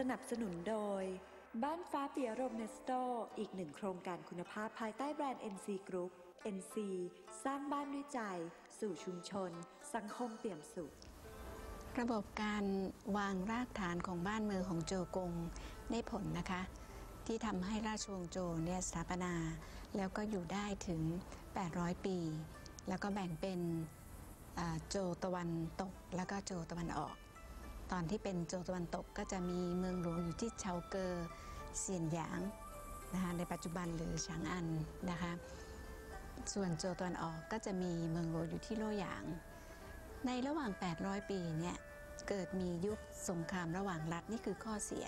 สนับสนุนโดย บ้านฟ้าเปียรมเนสโตอีกหนึ่งโครงการคุณภาพภายใต้แบรนด์ NC Group NC สร้างบ้านด้วยใจ สู่ชุมชน สังคมเปี่ยมสุข ระบบการวางรากฐานของบ้านเมืองของโจกงได้ผลนะคะ ที่ทำให้ราชวงศ์โจเนี่ยสถาปนา แล้วก็อยู่ได้ถึง 800 ปี แล้วก็แบ่งเป็นโจตะวันตก แล้วก็โจตะวันออก ตอนที่เป็นโจตะวันตกก็จะมีเมืองหลวงอยู่ที่เชาเกอเซียนหยางนะคะในปัจจุบันหรือฉางอันนะคะส่วนโจตะวันออกก็จะมีเมืองหลวงอยู่ที่โลหยาง ในระหว่าง 800 ปีเนี่ยเกิดมียุคสงครามระหว่างรัฐนี่คือข้อเสีย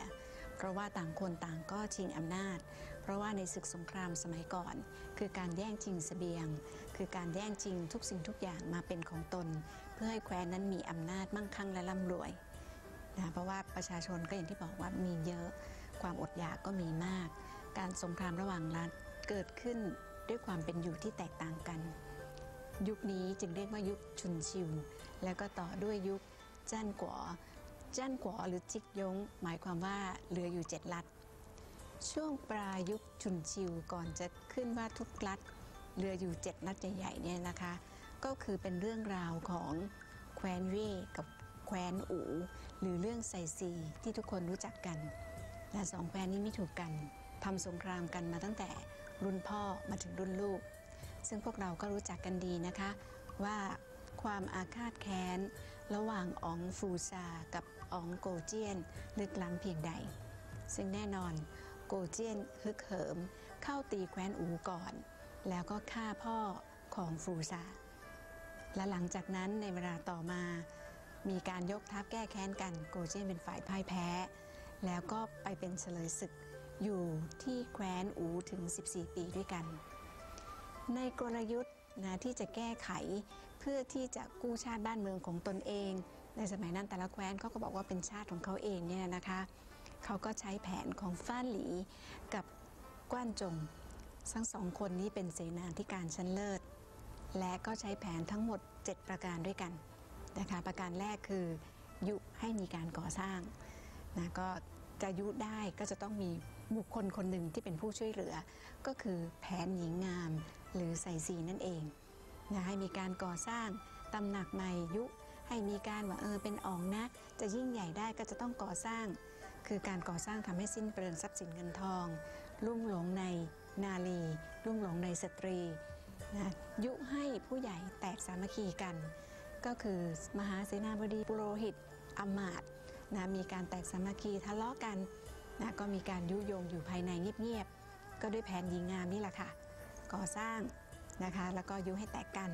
เพราะว่าต่างคนต่างก็ชิงอำนาจ เพราะว่าในศึกสงครามสมัยก่อน คือการแย่งชิงเสบียง คือการแย่งชิงทุกสิ่งทุกอย่างมาเป็นของตน เพื่อให้แคว้นนั้นมีอำนาจมั่งคั่งและร่ำรวย นะเพราะว่าประชาชนก็อย่างที่บอกว่ามีเยอะความอดอยากก็มีมาก การสงครามระหว่างรัฐเกิดขึ้นด้วยความเป็นอยู่ที่แตกต่างกัน ยุคนี้จึงเรียกว่ายุคชุนชิว แล้วก็ต่อด้วยยุคจ้านกัวจ้านกัวหรือจิกยง หมายความว่าเหลืออยู่เจ็ดลัฐ ช่วงปลายยุคชุนชิวก่อนจะขึ้นว่าทุกลัฐเหลืออยู่เจ็ดลัฐใหญ่ๆเนี่ยนะคะ ก็คือเป็นเรื่องราวของแคว้นเว่กับแคว้นอูหรือเรื่องไซซีที่ทุกคนรู้จักกันและสองแควนนี้ไม่ถูกกันทำสงครามกันมาตั้งแต่รุ่นพ่อมาถึงรุ่นลูก ซึ่งพวกเราก็รู้จักกันดีนะคะว่าความอาฆาตแค้น ระหว่างอองฟูซากับอองโกเจียนลึกล้ำเพียงใด ซึ่งแน่นอนโกเจียนฮึกเหิม เข้าตีแคว้นอูก่อน แล้วก็ฆ่าพ่อของฟูซาและหลังจากนั้นในเวลาต่อมา มีการยกทัพแก้แค้นกันโกเจียนเป็นฝ่ายพ่ายแพ้ แล้วก็ไปเป็นเฉลยศึกอยู่ที่แคว้นอูถึง 14 ปีด้วยกัน ในกลยุทธ์นะที่จะแก้ไขเพื่อที่จะกู้ชาติบ้านเมืองของตนเอง ในสมัยนั้นแต่ละแคว้นเขาก็บอกว่าเป็นชาติของเขาเองเนี่ยนะคะเขาก็ใช้แผนของฟ้านหลีกับกว้านจงทั้งสองคนนี้เป็นเสนาธิการชั้นเลิศ และก็ใช้แผนทั้งหมด 7 ประการด้วยกัน นะคะประการแรกคือยุให้มีการก่อสร้างนะก็จะยุได้ก็จะต้องมีบุคคลคนหนึ่งที่เป็นผู้ช่วยเหลือ ก็คือแผนหญิงงาม หรือใส่สีนั่นเองนะให้มีการก่อสร้างตำหนักใหม่ยุให้มีการว่าเออเป็นอ่องนะ จะยิ่งใหญ่ได้ก็จะต้องก่อสร้าง คือการก่อสร้างทำให้สิ้นเปลืองทรัพย์สินเงินทอง ลุ่มหลงในนาลีลุ่มหลงในสตรีนะยุให้ผู้ใหญ่แตกสามัคคีกัน ก็คือมหาเสนาบดีปุโรหิตอมาตย์นะมีการแตกสามัคคีทะเลาะกันนะก็มีการยุยงอยู่ภายในเงียบๆก็ด้วยแผนยิงงามนี่แหละค่ะ ก่อสร้างนะคะ แล้วก็ยุให้แตกกัน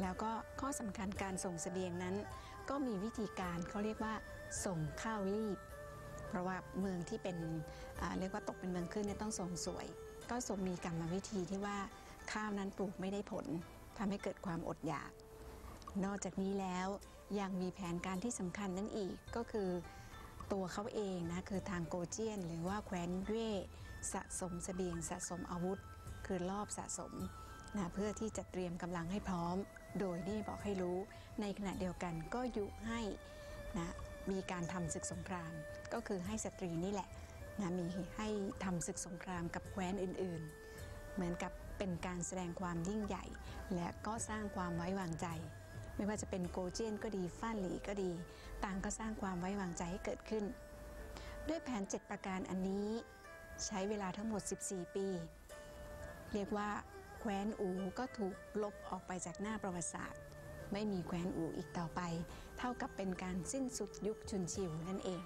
แล้วก็ข้อสำคัญการส่งเสบียงนั้น ก็มีวิธีการเขาเรียกว่าส่งข้าวรีบ เพราะว่าเมืองที่เป็นเรียกว่าตกเป็นเมืองขึ้นเนี่ยต้องส่งสวย ก็ส่งมีกรรมวิธีที่ว่าข้าวนั้นปลูกไม่ได้ผลทำให้เกิดความอดอยาก นอกจากนี้แล้วยังมีแผนการที่สำคัญนั่นอีกก็คือตัวเขาเองนะคือทางโกเจียน หรือว่าแคว้นเว่สะสมเสบียงสะสมอาวุธ คือรอบสะสมนะเพื่อที่จะเตรียมกำลังให้พร้อม โดยนี่บอกให้รู้ ในขณะเดียวกันก็ยุให้นะมีการทำศึกสงคราม ก็คือให้สตรีนี่แหละนะมีให้ทำศึกสงครามกับแคว้นอื่นๆ เหมือนกับเป็นการแสดงความยิ่งใหญ่ และก็สร้างความไว้วางใจ ไม่ว่าจะเป็นโกเจียนก็ดีฟ้านหลีก็ดี ต่างก็สร้างความไว้วางใจให้เกิดขึ้น ด้วยแผน 7 ประการอันนี้ ใช้เวลาทั้งหมด 14 ปี เรียกว่าแคว้นอูก็ถูกลบออกไปจากหน้าประวัติศาสตร์ ไม่มีแคว้นอูอีกต่อไป เท่ากับเป็นการสิ้นสุดยุคชุนชิวนั่นเอง